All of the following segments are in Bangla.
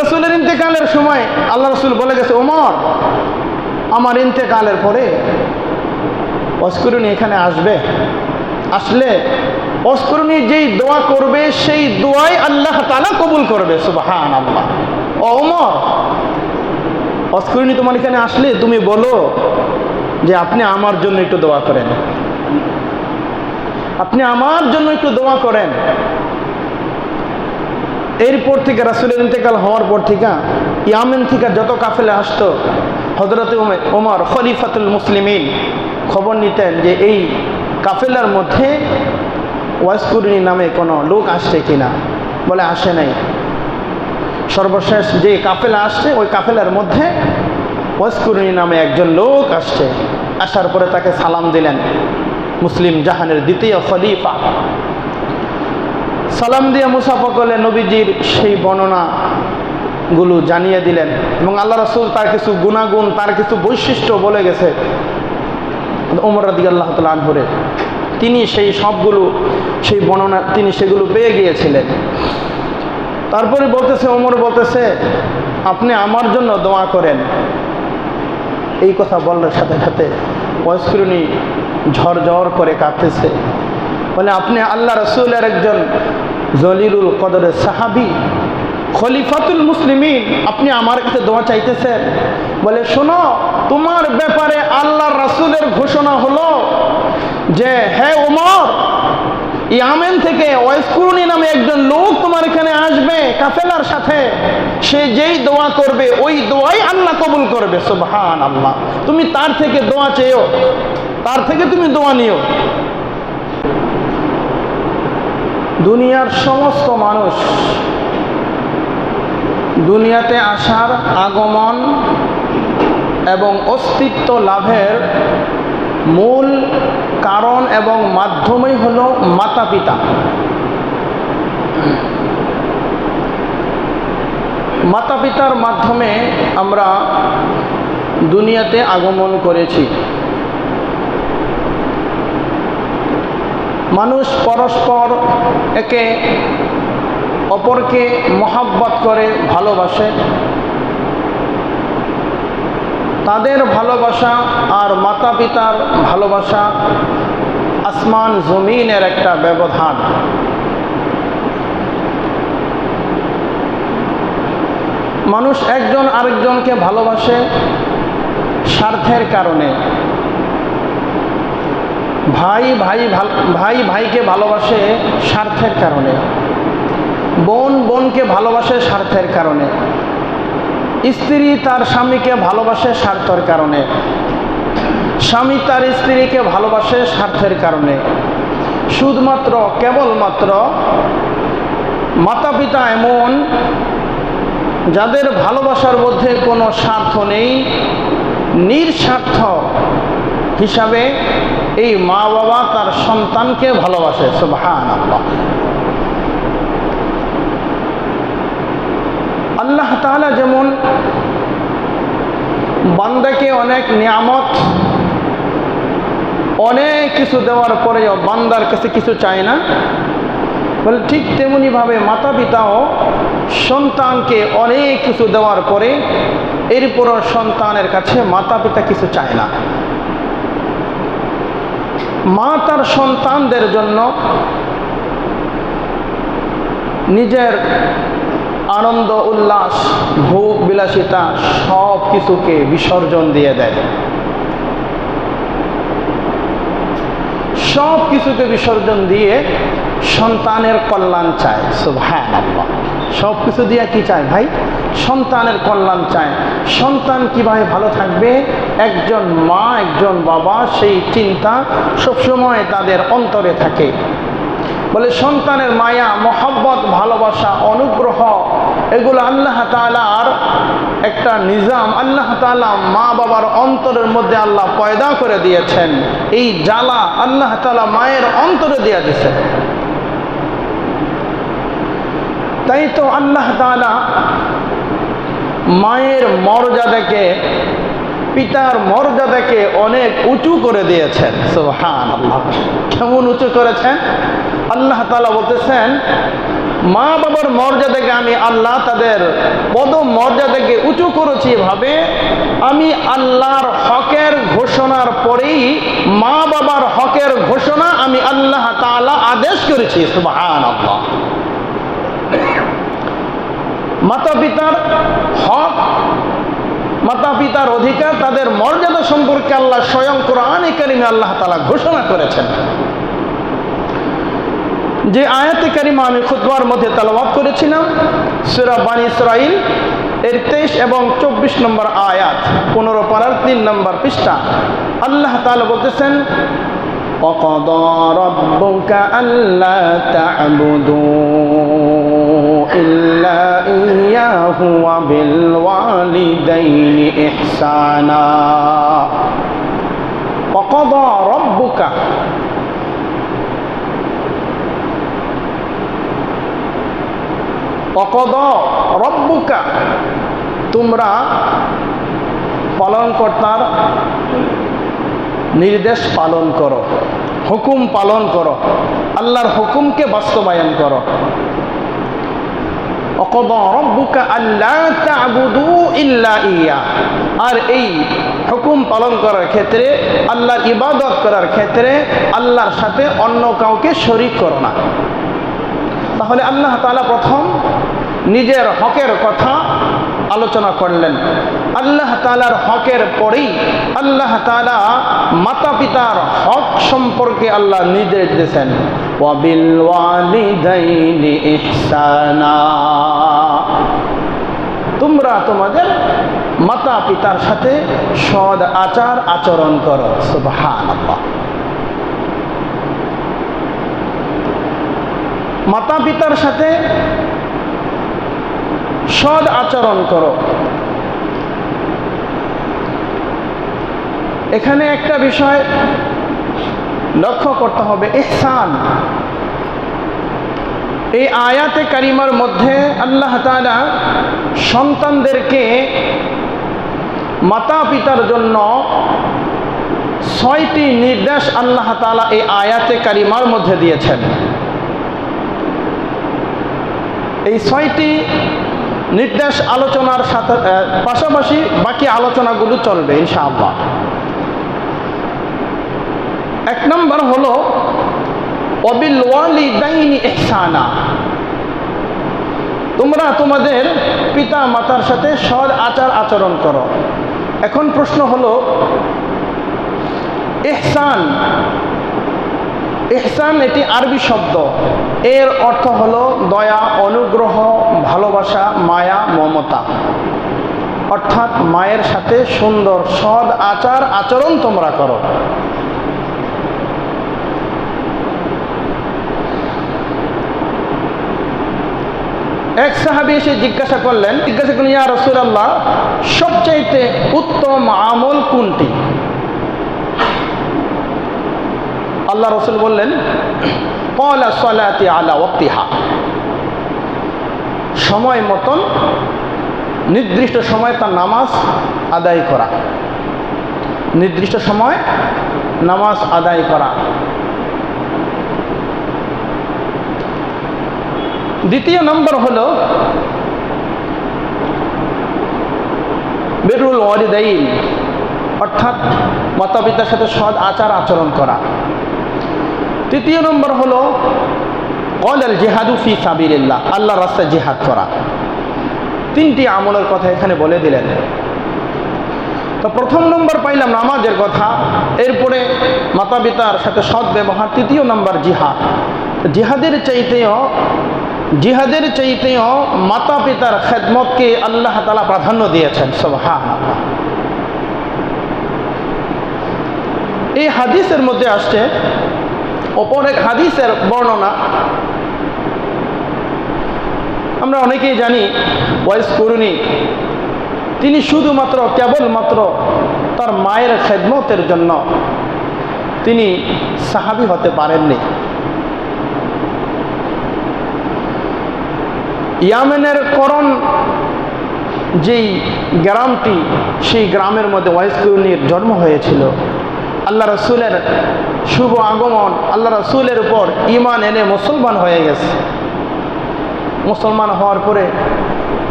রসুলের ইন্তেকালের সময় আল্লাহ রসুল বলে গেছে, ওমর, আমার ইন্তেকালের পরে অস্করণী এখানে আসবে। আসলে অস্করণী যেই দোয়া করবে, সেই দোয়াই আল্লাহ তালা কবুল করবে সুবাহান আল্লাহ ও ওমর অস্করণী তোমার এখানে আসলে তুমি বলো যে আপনি আমার জন্য একটু দোয়া করেন। আপনি আমার জন্য একটু দোয়া করেন। এরপর থেকে রাসুলের ইন্তেকাল হওয়ার পর থেকে ইয়ামেন থেকে যত কাফেলে আসতো হজরত ওমর খলিফাতুল মুসলিমিন খবর নিতেন যে এই কাফেলার মধ্যে ওয়াসকুরিনী নামে কোনো লোক আসছে কিনা, বলে আসে নাই। সর্বশেষ যে কাফেলা আসছে, ওই কাফেলার মধ্যে ওয়াসকুরিনী নামে একজন লোক আসছে। আসার পরে তাকে সালাম দিলেন মুসলিম জাহানের দ্বিতীয় খলিফা। সালাম দিয়ে মুসাফা করলে নবীজির সেই বর্ণনাগুলো জানিয়ে দিলেন। এবং আল্লাহ রসুল তার কিছু গুণাগুণ, তার কিছু বৈশিষ্ট্য বলে গেছে। ওমর রাদি আল্লাহ আনহরে। তিনি সেই সবগুলো, সেই বর্ণনা, তিনি সেগুলো পেয়ে গিয়েছিলেন। তারপরে বলতেছে ওমর বলতেছে, আপনি আমার জন্য দোয়া করেন। এই কথা বলার সাথে সাথে বয়স্করণী ঝড় করে কাঁদতেছে। বলে, আপনি আল্লাহ রসুলের একজন জলিলুল কদরের সাহাবি, খলিফাতুল মুসলিমিন, আপনি আমার কাছে দোয়া চাইতেছেন। বলে, শোনো, তোমার ব্যাপারে আল্লাহ রসুলের ঘোষণা হলো যে হ্যাঁ ওমর, ইয়ামেন থেকে ওয়াইসকুরুনি নামে একজন লোক তোমার এখানে আসবে, কাফেলার সাথে। সে যেই দোয়া করবে, ওই দোয়াই আল্লাহ কবুল করবে। সুবহান আল্লাহ তুমি তার থেকে দোয়া চেয়েও, তার থেকে তুমি দোয়া নিও। দুনিয়ার সমস্ত মানুষ দুনিয়াতে আসার আগমন এবং অস্তিত্ব লাভের মূল কারণ এবং মাধ্যমই হল মাতা পিতা মাতা পিতার মাধ্যমে আমরা দুনিয়াতে আগমন করেছি। মানুষ পরস্পর একে অপরকে মহাব্বত করে, ভালোবাসে। তাদের ভালোবাসা আর মাতা পিতার ভালোবাসা আসমান জমিনের একটা ব্যবধান। মানুষ একজন আরেকজনকে ভালোবাসে স্বার্থের কারণে। ভাই ভাই ভাই, ভাইকে ভালোবাসে স্বার্থের কারণে। বোন, বোনকে ভালোবাসে স্বার্থের কারণে। স্ত্রী তার স্বামীকে ভালোবাসে স্বার্থের কারণে। স্বামী তার স্ত্রীকে ভালোবাসে স্বার্থের কারণে। শুধুমাত্র, কেবলমাত্র মাতা পিতা এমন যাদের ভালোবাসার মধ্যে কোনো স্বার্থ নেই, নিঃস্বার্থ হিসাবে এই মা বাবা তার সন্তানকে ভালোবাসে আল্লাহ তাহলে যেমন বান্দাকে অনেক নিয়ামত, অনেক কিছু দেওয়ার পরেও বান্দার কাছে কিছু চায় না, বলে ঠিক তেমনিভাবে মাতা পিতাও সন্তানকে অনেক কিছু দেওয়ার পরে এরপরও সন্তানের কাছে মাতা পিতা কিছু চায় না। মা তার সন্তানদের জন্য নিজের আনন্দ, উল্লাস, ভোগ, বিলাসিতা সব কিছুকে বিসর্জন দিয়ে দেয়। সব কিছুকে বিসর্জন দিয়ে সন্তানের কল্যাণ চায়। হ্যাঁ সব কিছু দিয়ে কি চায় ভাই? সন্তানের কল্যাণ চায়। সন্তান কীভাবে ভালো থাকবে? একজন মা, একজন বাবা, সেই চিন্তা সবসময় তাদের অন্তরে থাকে। বলে সন্তানের মায়া, মহাব্বত, ভালোবাসা, অনুগ্রহ, এগুলো আল্লাহ তালার একটা নিজাম। আল্লাহ তালা মা বাবার অন্তরের মধ্যে আল্লাহ পয়দা করে দিয়েছেন। এই জ্বালা আল্লাহ তালা মায়ের অন্তরে দিয়ে দিয়েছেন। তাই তো আল্লাহ তালা মায়ের মর্যাদাকে, পিতার মর্যাদাকে অনেক উঁচু করে দিয়েছেন। সোহান আল্লাহ কেমন উঁচু করেছেন? আল্লাহ তালা বলতেছেন, মা বাবার মর্যাদাকে আমি আল্লাহ তাদের পদ মর্যাদাকে উঁচু করেছি এভাবে আমি আল্লাহর হকের ঘোষণার পরেই মা বাবার হকের ঘোষণা আমি আল্লাহ তাআলা আদেশ করেছি। সুবহান আল্লাহ মাতা পিতার হক মাতা পিতার অধিকার, তাদের মর্যাদা সম্পর্কে আল্লাহ স্বয়ং কোরআন কারিমে আল্লাহ তালা ঘোষণা করেছেন। যে আয়াতে কারিমা আমি খুদবার মধ্যে তালবাব করেছিলাম, সেরা বাণী ইসরাইল এর তেইশ এবং চব্বিশ নম্বর আয়াত, পনেরো পাড়ার তিন নম্বর পৃষ্ঠা। আল্লাহ তালা বলতেছেন অকদর রব্বকা আল্লাহ إلا إياه وبالوالدين إحسانا وقضى ربك অকদ রব্বুকা তোমরা পালনকর্তার নির্দেশ পালন করো হুকুম পালন করো আল্লাহর হুকুমকে বাস্তবায়ন করো আর এই হুকুম পালন করার ক্ষেত্রে, আল্লাহর ইবাদত করার ক্ষেত্রে আল্লাহর সাথে অন্য কাউকে শরিক করো না। তাহলে আল্লাহ তাআলা প্রথম নিজের হকের কথা আলোচনা করলেন। আল্লাহ তালার হকের পরেই আল্লাহ তালা মাতা পিতার হক সম্পর্কে আল্লাহ নির্দেশ দিয়েছেন। তোমরা তোমাদের মাতা পিতার সাথে সদ আচার আচরণ করো। মাতা পিতার সাথে সদ আচরণ করো। এখানে একটা বিষয় লক্ষ্য করতে হবে, ইহসান। এই আয়াতে কারিমার মধ্যে আল্লাহ তাআলা সন্তানদেরকে মাতা পিতার জন্য ছয়টি নির্দেশ আল্লাহ তাআলা এই আয়াতে কারিমার মধ্যে দিয়েছেন। এই ছয়টি নির্দেশ আলোচনার সাথে পাশাপাশি বাকি আলোচনাগুলো চলবে, ইনশাআল্লাহ। এক নম্বর হলো তোমরা তোমাদের পিতা মাতার সাথে সৎ আচার আচরণ করো। এখন প্রশ্ন হলো এহসান এহসান এটি আরবি শব্দ। এর অর্থ হলো দয়া, অনুগ্রহ, ভালোবাসা, মায়া, মমতা। অর্থাৎ মায়ের সাথে সুন্দর সদ আচার আচরণ তোমরা করো। এক সাহাবি এসে জিজ্ঞাসা করলেন জিজ্ঞাসা করলেন, ইয়া রসুলাল্লাহ, সবচাইতে উত্তম আমল কোনটি? আল্লাহ রসুল বললেন কলা সলাতি আলা ওক্তিহা সময় মতন, নির্দিষ্ট সময় তার নামাজ আদায় করা। নির্দিষ্ট সময় নামাজ আদায় করা। দ্বিতীয় নম্বর হল বেরুল ওয়ারিদাইন অর্থাৎ মাতা পিতার সাথে সৎ আচার আচরণ করা। তৃতীয় নম্বর হলো কল আল জেহাদু ফি সাবিল্লাহ আল্লাহ রাস্তায় জেহাদ করা। তিনটি আমলের কথা এখানে বলে দিলেন। তো প্রথম নম্বর পাইলাম নামাজের কথা, এরপরে মাতা পিতার সাথে সৎ ব্যবহার, তৃতীয় নম্বর জিহাদ। জিহাদের চাইতেও জিহাদের চাইতেও মাতা পিতার খেদমতকে আল্লাহ তালা প্রাধান্য দিয়েছেন সবহা এই হাদিসের মধ্যে আসছে, অপর এক হাদিসের বর্ণনা। আমরা অনেকেই জানি ওয়াইস করুনি, তিনি শুধুমাত্র, কেবলমাত্র তার মায়ের খেদমতের জন্য তিনি সাহাবি হতে পারেননি। ইয়ামেনের করণ যেই গ্রামটি, সেই গ্রামের মধ্যে ওয়াইসকুনির জন্ম হয়েছিল। আল্লাহ রসুলের শুভ আগমন, আল্লাহ রসুলের উপর ইমান এনে মুসলমান হয়ে গেছে। মুসলমান হওয়ার পরে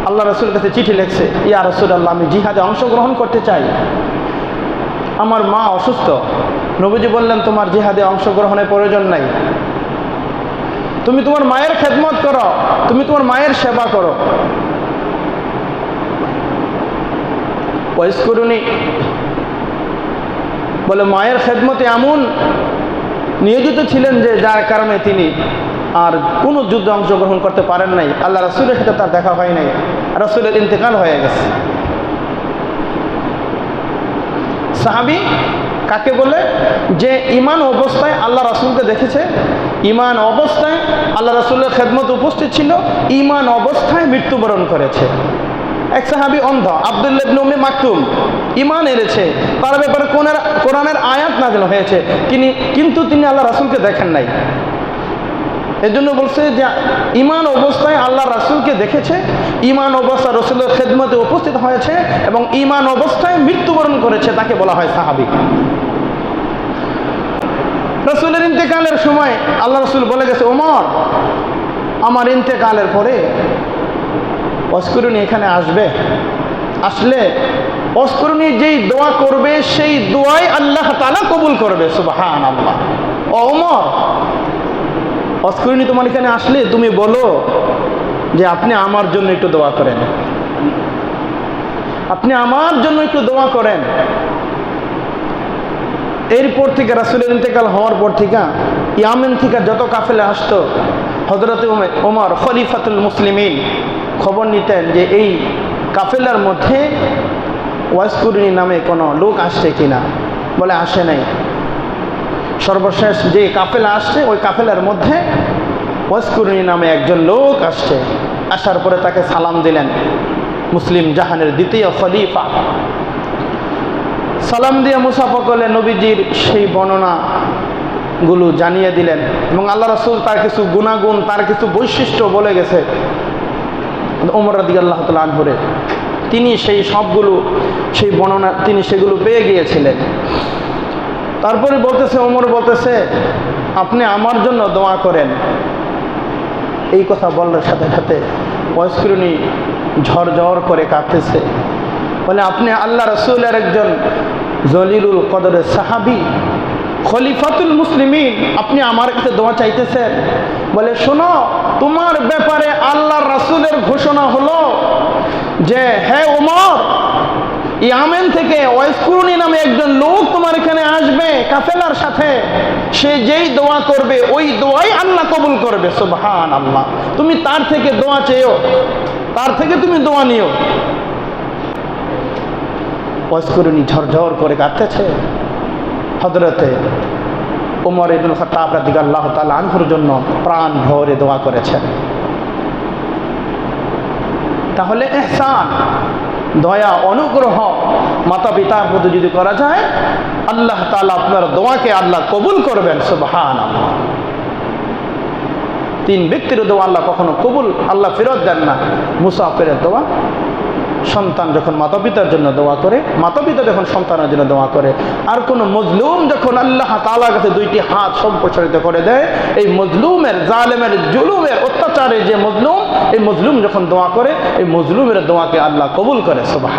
আল্লাহ রসুলের কাছে চিঠি লিখছে, ইয়া রসুল আল্লাহ আমি জিহাদে অংশগ্রহণ করতে চাই। আমার মা অসুস্থ। নবীজি বললেন, তোমার জিহাদে অংশগ্রহণের প্রয়োজন নাই। তুমি তোমার মায়ের খেদমত করো, তুমি তোমার মায়ের সেবা করো। ওয়াইস করুনি বলে, মায়ের খেদমতে এমন নিয়োজিত ছিলেন যে যার কারণে তিনি আর কোনো যুদ্ধে অংশগ্রহণ করতে পারেন নাই। আল্লাহ রসুলের সাথে তার দেখা হয় নাই। রসুলের ইন্তেকাল হয়ে গেছে। সাহাবি কাকে বলে? যে ইমান অবস্থায় আল্লাহ রাসুলকে দেখেছে ইমান অবস্থায় আল্লাহ রাসুলের খেদমত উপস্থিত ছিল, ইমান অবস্থায় মৃত্যুবরণ করেছে। এক সাহাবি অন্ধ আবদুল্লাবনুমি মাকতুম ইমান এনেছে। তার ব্যাপারে কোনের কোরআনের আয়াত নাজল হয়েছে। তিনি কিন্তু তিনি আল্লাহ রাসুলকে দেখেন নাই। এজন্য বলছে যে ইমান অবস্থায় আল্লাহ রাসুলকে দেখেছে ইমান অবস্থা রসুলের খেদমতে উপস্থিত হয়েছে এবং ইমান অবস্থায় মৃত্যুবরণ করেছে তাকে বলা হয় সাহাবি। রসুলের ইন্তেকালের সময় আল্লাহ রসুল বলে গেছে, ওমর, আমার ইন্তেকালের পরে অস্করণী এখানে আসবে। আসলে অস্করণী যেই দোয়া করবে, সেই দোয়াই আল্লাহ তালা কবুল করবে সুবাহান আল্লাহ ওমর, অস্করিনী তোমার এখানে আসলে তুমি বলো যে আপনি আমার জন্য একটু দোয়া করেন। আপনি আমার জন্য একটু দোয়া করেন। এরপর থেকে রাসুলের ইন্তেকাল হওয়ার পর থেকে ইয়ামেন থেকে যত কাফেলে আসতো হজরত ওমর খলিফাতুল মুসলিমিন খবর নিতেন যে এই কাফেলার মধ্যে ওয়াসকুরিনী নামে কোনো লোক আসছে কিনা, বলে আসে নাই। সর্বশেষ যে কাফেলা আসছে, ওই কাফেলার মধ্যে ওয়াসকুরিনী নামে একজন লোক আসছে। আসার পরে তাকে সালাম দিলেন মুসলিম জাহানের দ্বিতীয় খলিফা। সালাম দিয়ে মুসাফা করলে নবীজির সেই বর্ণনাগুলো জানিয়ে দিলেন। এবং আল্লাহ রসুল তার কিছু গুণাগুণ, তার কিছু বৈশিষ্ট্য বলে গেছে। ওমর রাদি আল্লাহ আনহরে। তিনি সেই সবগুলো, সেই বর্ণনা, তিনি সেগুলো পেয়ে গিয়েছিলেন। তারপরে বলতেছে, ওমর বলতেছে, আপনি আমার জন্য দোয়া করেন। এই কথা বলার সাথে সাথে বয়স্করণী ঝড় ঝড় করে কাঁদতেছে। বলে, আপনি আল্লাহ রসুলের একজন জলিলুল কদরের সাহাবি, খলিফাতুল মুসলিমিন, আপনি আমার কাছে দোয়া চাইতেছেন। বলে, শোনো, তোমার ব্যাপারে আল্লাহ রাসুলের ঘোষণা হলো যে হ্যাঁ ওমর, ইয়ামেন থেকে ওয়াইসকুরুনি নামে একজন লোক তোমার এখানে আসবে, কাফেলার সাথে। সে যেই দোয়া করবে, ওই দোয়াই আল্লাহ কবুল করবে। সুবহান আল্লাহ তুমি তার থেকে দোয়া চেয়েও, তার থেকে তুমি দোয়া নিও। ওয়াইসকুরুনি ঝরঝর করে কাঁদতেছে হজরতে ওমর ইবুল খতাব রাদিক আল্লাহ তাল আনহুর জন্য প্রাণ ভরে দোয়া করেছেন। তাহলে এহসান, দয়া, অনুগ্রহ মাতা পিতার প্রতি যদি করা যায়, আল্লাহ তালা আপনার দোয়াকে আল্লাহ কবুল করবেন সুবহান তিন ব্যক্তির দোয়া আল্লাহ কখনো কবুল, আল্লাহ ফেরত দেন না। মুসাফের দোয়া সন্তান যখন মাতা পিতার জন্য দোয়া করে মাতা পিতা যখন সন্তানের জন্য দোয়া করে, আর কোনো মজলুম যখন আল্লাহ তালার কাছে দুইটি হাত সম্প্রসারিত করে দেয়, এই মজলুমের, জালেমের, জুলুমের অত্যাচারে যে মজলুম, এই মজলুম যখন দোয়া করে, এই মজলুমের দোয়াকে আল্লাহ কবুল করে সুবাহ